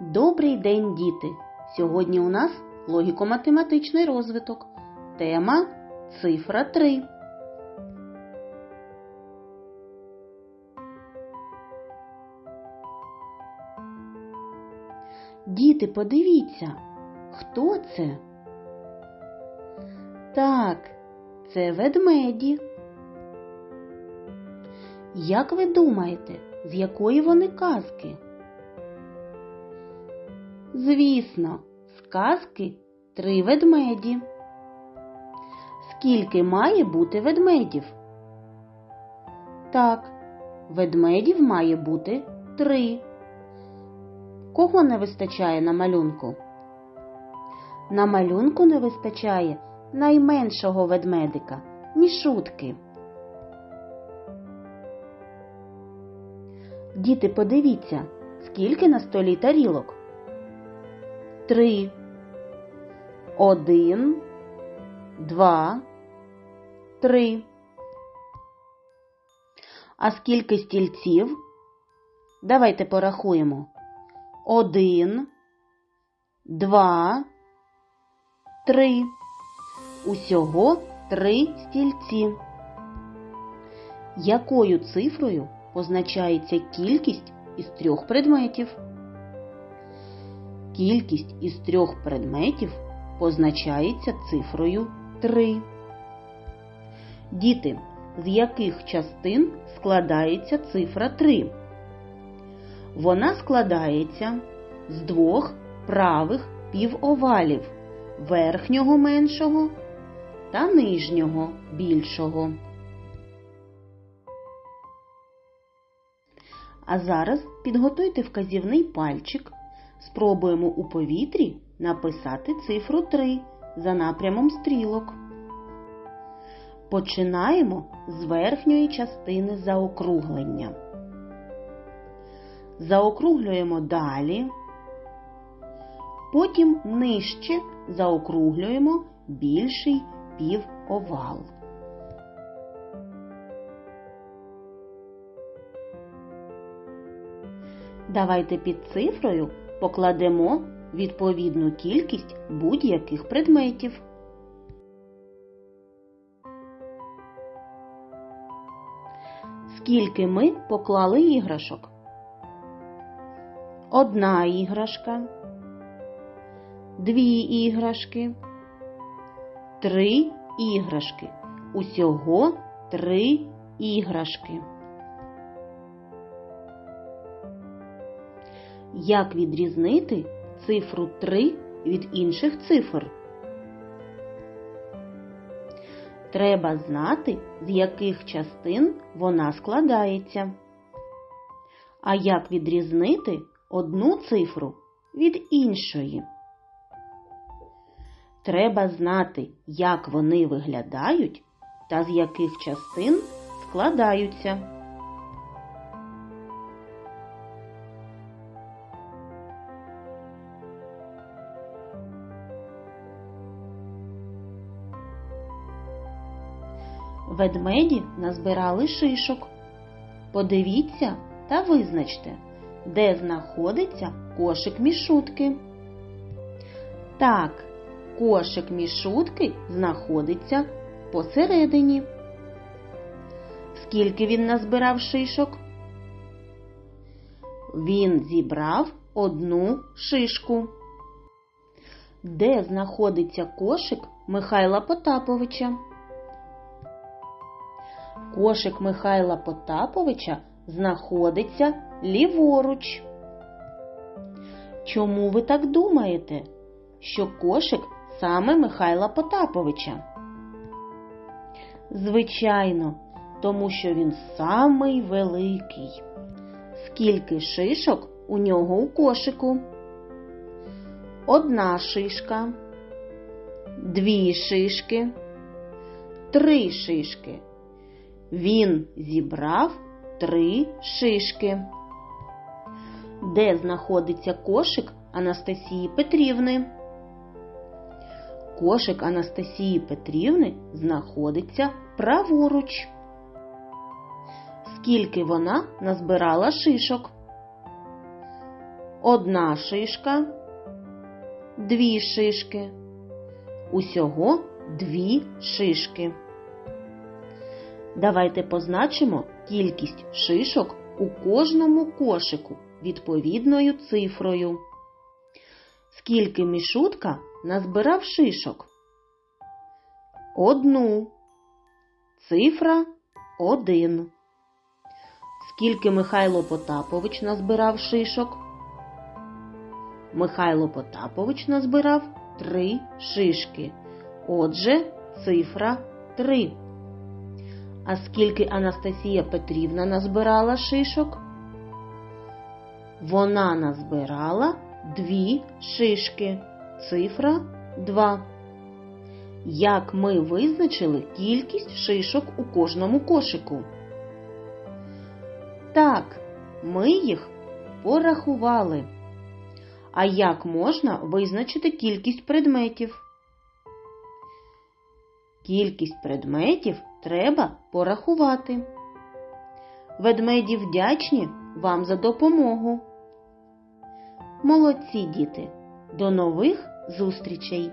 Добрий день, діти! Сьогодні у нас логіко-математичний розвиток. Тема цифра 3. Діти, подивіться, хто це? Так, це ведмеді. Як ви думаєте, з якої вони казки? Звісно, з казки три ведмеді. Скільки має бути ведмедів? Так, ведмедів має бути три. Кого не вистачає на малюнку? На малюнку не вистачає найменшого ведмедика мішутки. Діти, подивіться, скільки на столі тарілок? Три. Один, два, три. А скільки стільців? Давайте порахуємо. Один, два, три. Усього три стільці. Якою цифрою позначається кількість із трьох предметів? Кількість із трьох предметів позначається цифрою 3. Діти, з яких частин складається цифра 3? Вона складається з двох правих півовалів верхнього меншого та нижнього більшого. А зараз підготуйте вказівний пальчик. Спробуємо у повітрі написати цифру 3 за напрямом стрілок. Починаємо з верхньої частини заокруглення. Заокруглюємо далі. Потім нижче заокруглюємо більший півовал. Давайте під цифрою покладемо відповідну кількість будь-яких предметів. Скільки ми поклали іграшок? Одна іграшка, дві іграшки, три іграшки. Усього три іграшки. Як відрізнити цифру 3 від інших цифр? Треба знати, з яких частин вона складається. А як відрізнити одну цифру від іншої? Треба знати, як вони виглядають та з яких частин складаються. Ведмеді назбирали шишок. Подивіться та визначте, де знаходиться кошик мішутки. Так, кошик мішутки знаходиться посередині. Скільки він назбирав шишок? Він зібрав одну шишку. Де знаходиться кошик Михайла Потаповича? Кошик Михайла Потаповича знаходиться ліворуч. Чому ви так думаєте, що кошик саме Михайла Потаповича? Звичайно, тому що він самий великий. Скільки шишок у нього у кошику? Одна шишка, дві шишки, три шишки. Він зібрав три шишки. Де знаходиться кошик Анастасії Петрівни? Кошик Анастасії Петрівни знаходиться праворуч. Скільки вона назбирала шишок? одна шишка, дві шишки. Усього дві шишки. Давайте позначимо кількість шишок у кожному кошику відповідною цифрою. Скільки мішутка назбирав шишок? Одну. Цифра один. Скільки Михайло Потапович назбирав шишок? Михайло Потапович назбирав три шишки. Отже, цифра три. А скільки Анастасія Петрівна назбирала шишок? Вона назбирала дві шишки. Цифра 2. Як ми визначили кількість шишок у кожному кошику? Так, ми їх порахували. А як можна визначити кількість предметів? Кількість предметів треба порахувати. Ведмеді вдячні вам за допомогу. Молодці діти! До нових зустрічей!